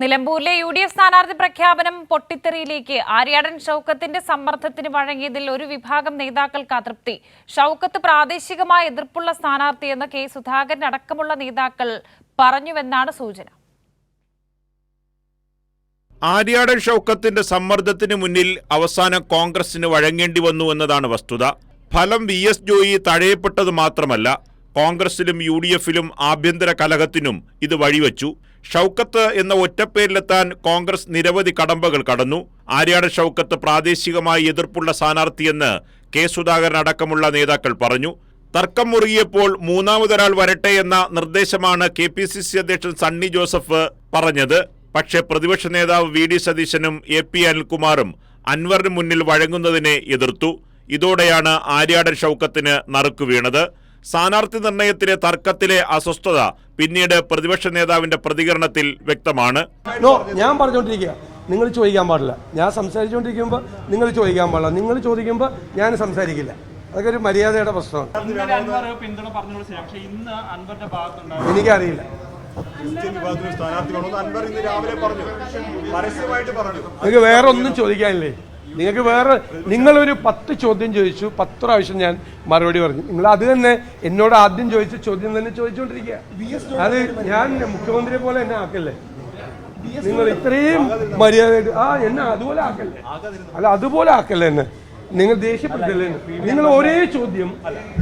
നിലമ്പൂരിലെ U D F സ്ഥാനാർത്ഥി പ്രഖ്യാപനം പൊട്ടിത്തെറിയിലേക്ക്. ആര്യാടൻ ഷൌക്കത്തിന്റെ സമ്മർദ്ദത്തിന് വഴങ്ങിയതിൽ ഒരു വിഭാഗം നേതാക്കൾക്ക് അതൃപ്തി. ഷൌക്കത്ത് പ്രാദേശികമായ എതിർപ്പുള്ള സ്ഥാനാർത്ഥിയെന്ന് കെ സുധാകരൻ അടക്കമുള്ള നേതാക്കൾ പറഞ്ഞുവെന്നാണ് സൂചന. ആര്യാടൻ ഷൌക്കത്തിന്റെ സമ്മർദ്ദത്തിന് മുന്നിൽ അവസാനം കോൺഗ്രസിന് വഴങ്ങേണ്ടി വന്നു എന്നതാണ് വസ്തുത. ഫലം വി എസ് ജോയി തഴയപ്പെട്ടത് മാത്രമല്ല കോൺഗ്രസിലും യു ഡി എഫിലും ആഭ്യന്തര കലഹത്തിനും ഇത് വഴിവെച്ചു. ഷൗക്കത്ത് എന്ന ഒറ്റപ്പേരിലെത്താൻ കോൺഗ്രസ് നിരവധി കടമ്പകൾ കടന്നു. ആര്യാട് ഷൗക്കത്ത് പ്രാദേശികമായി എതിർപ്പുള്ള സ്ഥാനാർത്ഥിയെന്ന് കെ സുധാകരൻ അടക്കമുള്ള നേതാക്കൾ പറഞ്ഞു. തർക്കം മുറുകിയപ്പോൾ മൂന്നാമതൊരാൾ വരട്ടെ എന്ന നിർദ്ദേശമാണ് കെ പി സി സി അധ്യക്ഷൻ സണ്ണി ജോസഫ് പറഞ്ഞത്. പക്ഷേ പ്രതിപക്ഷ നേതാവ് വി ഡി സതീശനും എ പി അനിൽകുമാറും അൻവറിന് മുന്നിൽ വഴങ്ങുന്നതിനെ എതിർത്തു. ഇതോടെയാണ് ആര്യാടൻ ഷൗക്കത്തിന് നറുക്കു വീണത്. സ്ഥാനാർത്ഥി നിർണയത്തിലെ തർക്കത്തിലെ അസ്വസ്ഥത പിന്നീട് പ്രതിപക്ഷ നേതാവിന്റെ പ്രതികരണത്തിൽ വ്യക്തമാണ്. നോ ഞാൻ പറഞ്ഞുകൊണ്ടിരിക്കുക നിങ്ങൾ ചോദിക്കാൻ പാടില്ല. ഞാൻ സംസാരിച്ചുകൊണ്ടിരിക്കുമ്പോൾ നിങ്ങൾ ചോദിക്കാൻ പാടില്ല. നിങ്ങൾ ചോദിക്കുമ്പോൾ ഞാൻ സംസാരിക്കില്ല. അതൊക്കെ ഒരു മര്യാദയുടെ പ്രശ്നമാണ്. ഇന്നലെ അൻവർ പിന്തുണ പറഞ്ഞോളൂ ശരി പക്ഷേ ഇന്ന് അൻവറിന്റെ ഭാഗത്തുണ്ടായ എനിക്കറിയില്ല. ക്രിസ്ത്യൻ വിഭാഗത്തിന് സ്ഥാനാർത്ഥി വേണമെന്ന് അൻവർ ഇന്ന് രാവിലെ പറഞ്ഞു. പരസ്യമായിട്ട് പറഞ്ഞു. നിങ്ങൾക്ക് വേറെ ഒന്നും ചോദിക്കാനില്ലേ? നിങ്ങൾക്ക് വേറെ നിങ്ങളൊരു പത്ത് ചോദ്യം ചോദിച്ചു പത്ത് പ്രാവശ്യം ഞാൻ മറുപടി പറഞ്ഞു. നിങ്ങൾ അത് തന്നെ എന്നോട് ആദ്യം ചോദിച്ച ചോദ്യം തന്നെ ചോദിച്ചുകൊണ്ടിരിക്കുക. അത് ഞാൻ മുഖ്യമന്ത്രിയെ പോലെ എന്നെ ആക്കല്ലേ? നിങ്ങൾ ഇത്രയും മര്യാദ ആ എന്നെ അതുപോലെ ആക്കല്ലേ? അല്ല അതുപോലെ ആക്കല്ലേ എന്നെ? നിങ്ങൾ ദേഷ്യപ്പെട്ടില്ലേ? നിങ്ങൾ ഒരേ ചോദ്യം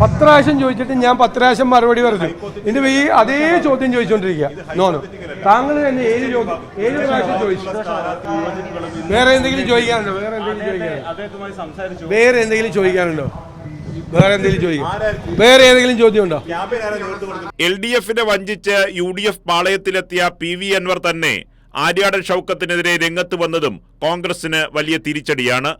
പത്രാവശ്യം ചോദിച്ചിട്ട് ഞാൻ പത്രാശം മറുപടി പറഞ്ഞു. എന്റെ ഈ അതേ ചോദ്യം ചോദിച്ചുകൊണ്ടിരിക്കുക നോനോ താങ്കൾ തന്നെ ഏഴ് ചോദ്യം ഏഴ് പ്രാവശ്യം ചോദിച്ചു? വേറെ എന്തെങ്കിലും ചോദിക്കാനുണ്ടോ? വേറെ എന്തെങ്കിലും ചോദിക്കാനുണ്ടോ? വേറെ എന്തെങ്കിലും ചോദിക്കാനുണ്ടോ? വേറെ എന്തെങ്കിലും ചോദിക്കും. വേറെ ഏതെങ്കിലും ചോദ്യം ഉണ്ടോ എൽ ഡി എഫിനെ വഞ്ചിച്ച് യു ഡി എഫ് പാളയത്തിലെത്തിയ പി വി അൻവർ തന്നെ ആര്യാടൻ ഷൗക്കത്തിനെതിരെ രംഗത്ത് വന്നതും കോൺഗ്രസിന് വലിയ തിരിച്ചടിയാണ്.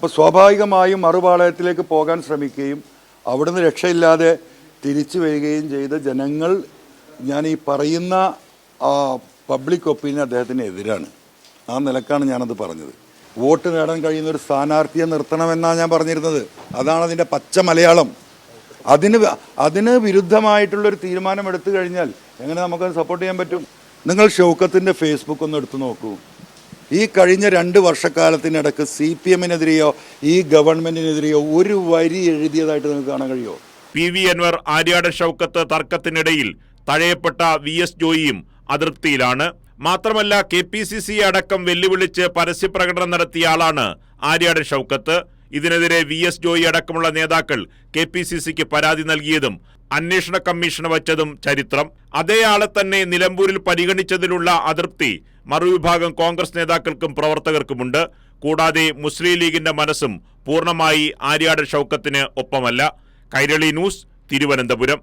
അപ്പോൾ സ്വാഭാവികമായും മറുപാളയത്തിലേക്ക് പോകാൻ ശ്രമിക്കുകയും അവിടുന്ന് രക്ഷയില്ലാതെ തിരിച്ചു വരികയും ചെയ്ത ജനങ്ങൾ ഞാൻ ഈ പറയുന്ന പബ്ലിക് ഒപ്പീനിയൻ അദ്ദേഹത്തിന് എതിരാണ്. ആ നിലക്കാണ് ഞാനത് പറഞ്ഞത്. വോട്ട് നേടാൻ കഴിയുന്ന ഒരു സ്ഥാനാർത്ഥിയെ നിർത്തണമെന്നാണ് ഞാൻ പറഞ്ഞിരുന്നത്. അതാണ് അതിന്റെ പച്ച മലയാളം. അതിന് അതിന് വിരുദ്ധമായിട്ടുള്ളൊരു തീരുമാനം എടുത്തു കഴിഞ്ഞാൽ എങ്ങനെ നമുക്കത് സപ്പോർട്ട് ചെയ്യാൻ പറ്റും? നിങ്ങൾ ഷൗക്കത്തിന്റെ ഫേസ്ബുക്ക് ഒന്ന് എടുത്തു നോക്കൂ. ഈ കഴിഞ്ഞ രണ്ട് വർഷക്കാലത്തിനിടക്ക് സി പി എമ്മിനെതിരെയോ ഈ ഗവൺമെന്റിനെതിരെയോ ഒരു വരി എഴുതിയതായിട്ട് നിങ്ങൾക്ക് കാണാൻ കഴിയുമോ? പി വി അൻവർ ആര്യാട് ഷൗക്കത്ത് തർക്കത്തിനിടയിൽ തഴയപ്പെട്ട വി എസ് ജോയിയും അതൃപ്തിയിലാണ്. മാത്രമല്ല കെ പി സി സി അടക്കം വെല്ലുവിളിച്ച് പരസ്യപ്രകടനം നടത്തിയ ആളാണ് ആര്യാട് ഷൗക്കത്ത്. ഇതിനെതിരെ വി എസ് ജോയി അടക്കമുള്ള നേതാക്കൾ കെ പി സി സിക്ക് പരാതി നൽകിയതും അന്വേഷണ കമ്മീഷന് വച്ചതും ചരിത്രം. അതേ ആളെ തന്നെ നിലമ്പൂരിൽ പരിഗണിച്ചതിലുള്ള അതൃപ്തി മറുവിഭാഗം കോൺഗ്രസ് നേതാക്കൾക്കും പ്രവർത്തകർക്കുമുണ്ട്. കൂടാതെ മുസ്ലിം ലീഗിന്റെ മനസ്സും പൂർണമായി ആര്യാട് ഷൗക്കത്തിന് ഒപ്പമല്ല. കൈരളി ന്യൂസ് തിരുവനന്തപുരം.